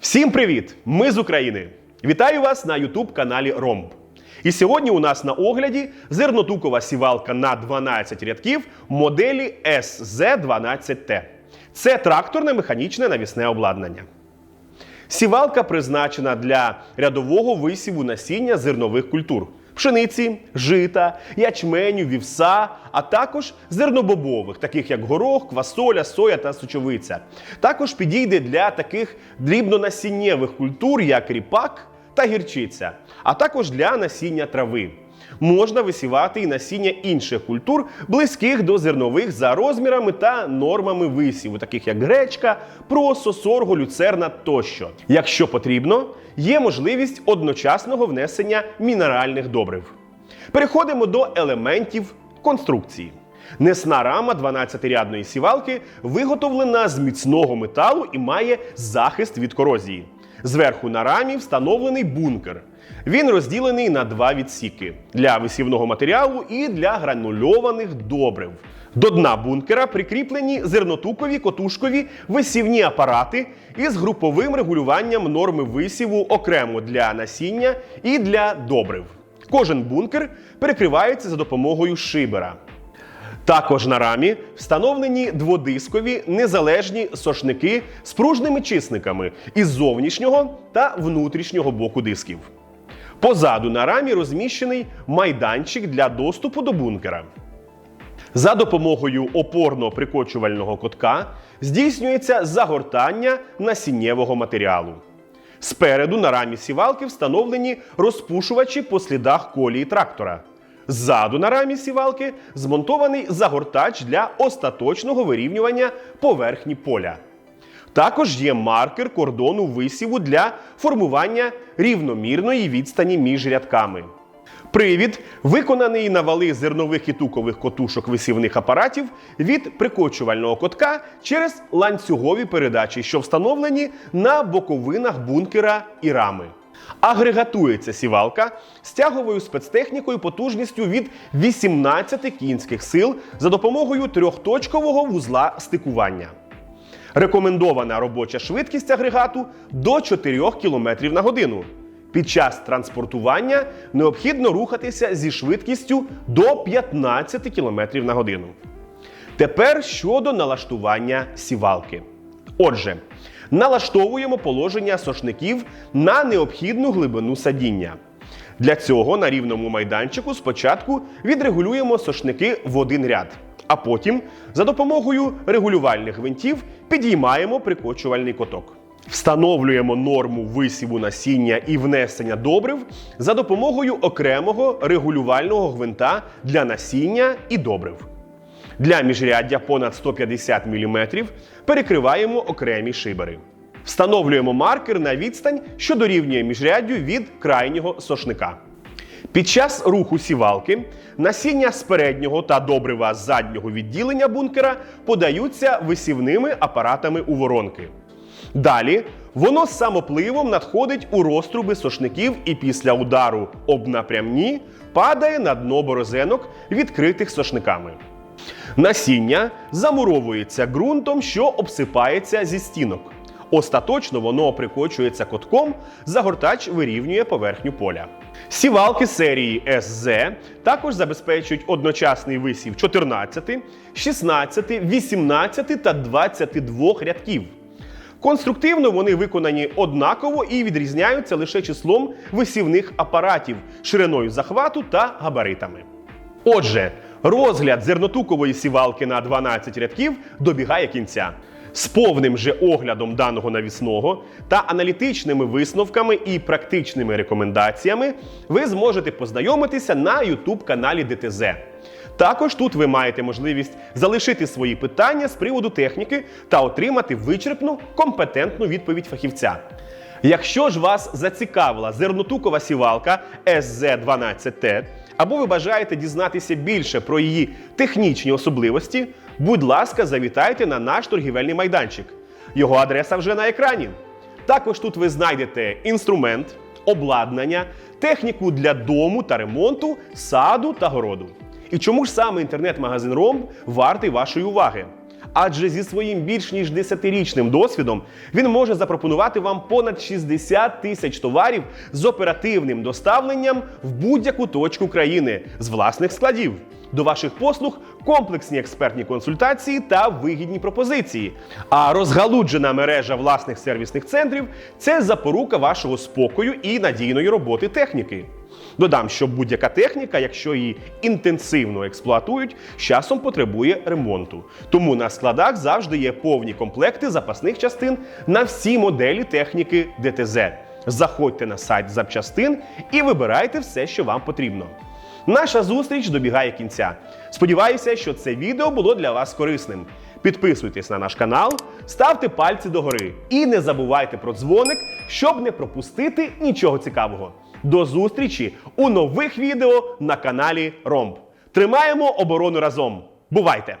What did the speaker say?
Всім привіт! Ми з України. Вітаю вас на youtube каналі Ромб. І сьогодні у нас на огляді зернотукова сівалка на 12 рядків моделі SZ12T. Це тракторне механічне навісне обладнання. Сівалка призначена для рядового висіву насіння зернових культур: пшениці, жита, ячменю, вівса, а також зернобобових, таких як горох, квасоля, соя та сучовиця. Також підійде для таких дрібнонасіннєвих культур, як ріпак та гірчиця, а також для насіння трави. Можна висівати і насіння інших культур, близьких до зернових за розмірами та нормами висіву, таких як гречка, просо, сорго, люцерна тощо. Якщо потрібно, є можливість одночасного внесення мінеральних добрив. Переходимо до елементів конструкції. Несна рама 12-рядної сівалки виготовлена з міцного металу і має захист від корозії. Зверху на рамі встановлений бункер. Він розділений на два відсіки для висівного матеріалу і для гранульованих добрив. До дна бункера прикріплені зернотукові котушкові висівні апарати із груповим регулюванням норми висіву окремо для насіння і для добрив. Кожен бункер перекривається за допомогою шибера. Також на рамі встановлені дводискові незалежні сошники з пружними чисниками із зовнішнього та внутрішнього боку дисків. Позаду на рамі розміщений майданчик для доступу до бункера. За допомогою опорно-прикочувального котка здійснюється загортання насіннєвого матеріалу. Спереду на рамі сівалки встановлені розпушувачі по слідах колії трактора. Ззаду на рамі сівалки змонтований загортач для остаточного вирівнювання поверхні поля. Також є маркер кордону висіву для формування рівномірної відстані між рядками. Привід виконаний на вали зернових і тукових котушок висівних апаратів від прикочувального котка через ланцюгові передачі, що встановлені на боковинах бункера і рами. Агрегатується сівалка стяговою спецтехнікою потужністю від 18 кінських сил за допомогою трьохточкового вузла стикування. Рекомендована робоча швидкість агрегату до 4 км на годину. Під час транспортування необхідно рухатися зі швидкістю до 15 км на годину. Тепер щодо налаштування сівалки. Отже, налаштовуємо положення сошників на необхідну глибину садіння. Для цього на рівному майданчику спочатку відрегулюємо сошники в один ряд, а потім за допомогою регулювальних гвинтів підіймаємо прикочувальний коток. Встановлюємо норму висіву насіння і внесення добрив за допомогою окремого регулювального гвинта для насіння і добрив. Для міжряддя понад 150 мм перекриваємо окремі шибери. Встановлюємо маркер на відстань, що дорівнює міжряддю від крайнього сошника. Під час руху сівалки насіння з переднього та добрива з заднього відділення бункера подаються висівними апаратами у воронки. Далі воно самопливом надходить у розтруби сошників і після удару об напрямні падає на дно борозенок, відкритих сошниками. Насіння замуровується ґрунтом, що обсипається зі стінок. Остаточно воно прикочується котком, загортач вирівнює поверхню поля. Сівалки серії SZ також забезпечують одночасний висів 14, 16, 18 та 22 рядків. Конструктивно вони виконані однаково і відрізняються лише числом висівних апаратів, шириною захвату та габаритами. Отже, розгляд зернотукової сівалки на 12 рядків добігає кінця. З повним же оглядом даного навісного та аналітичними висновками і практичними рекомендаціями ви зможете познайомитися на YouTube каналі ДТЗ. Також тут ви маєте можливість залишити свої питання з приводу техніки та отримати вичерпну компетентну відповідь фахівця. Якщо ж вас зацікавила зернотукова сівалка SZ12T, або ви бажаєте дізнатися більше про її технічні особливості, будь ласка, завітайте на наш торгівельний майданчик. Його адреса вже на екрані. Також тут ви знайдете інструмент, обладнання, техніку для дому та ремонту, саду та городу. І чому ж саме інтернет-магазин Ром вартий вашої уваги? Адже зі своїм більш ніж 10-річним досвідом він може запропонувати вам понад 60 тисяч товарів з оперативним доставленням в будь-яку точку країни з власних складів. До ваших послуг комплексні експертні консультації та вигідні пропозиції. А розгалуджена мережа власних сервісних центрів це запорука вашого спокою і надійної роботи техніки. Додам, що будь-яка техніка, якщо її інтенсивно експлуатують, з часом потребує ремонту. Тому на складах завжди є повні комплекти запасних частин на всі моделі техніки ДТЗ. Заходьте на сайт запчастин і вибирайте все, що вам потрібно. Наша зустріч добігає кінця. Сподіваюся, що це відео було для вас корисним. Підписуйтесь на наш канал, ставте пальці догори і не забувайте про дзвоник, щоб не пропустити нічого цікавого. До зустрічі у нових відео на каналі Ромб. Тримаємо оборону разом. Бувайте!